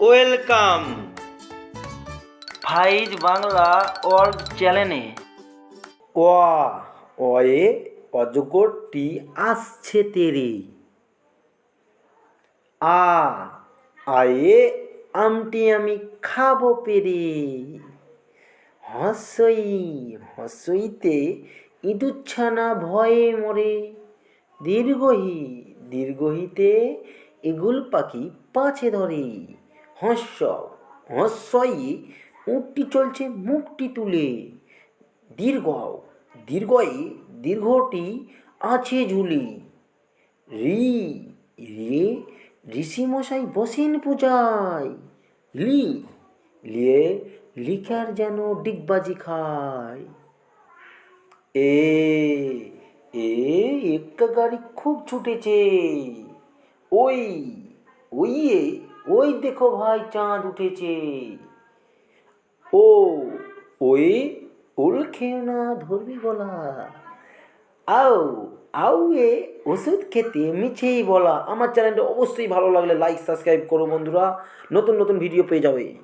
Welcome. ফাইজ Bangla world চ্যানেলে। ওয়া অয়ে অজগরটি আসছে তেরে। আ, আয়ে, আমটি আমি খাব পেরে। হসই, হসইতে ইঁদুচ্ছানা ভয়ে মরে। দীর্ঘহি, দীর্ঘহিতে এগুল পাখি পাছে ধরে। হস্য, হস্যই উঠটি চলছে মুখটি তুলে। দীর্ঘ দীর্ঘয়ে দীর্ঘটি আছে ঝুলি। রি, রে, ঋষিমশাই বসেন পূজায়। লি, লিয়ে লিখার যেন ডিগবাজি খায়। এ এ একটা গাড়ি খুব ছুটেছে। ওই ওই ওই দেখো ভাই চাঁদ উঠেছে। ও, ওই ওল খেয়ে না ধরবি বলা। আও আউ এ ওষুধ খেতে মিছেই বলা। আমার চ্যানেলটা অবশ্যই ভালো লাগলে লাইক সাবস্ক্রাইব করো বন্ধুরা। নতুন নতুন ভিডিও পেয়ে যাবে।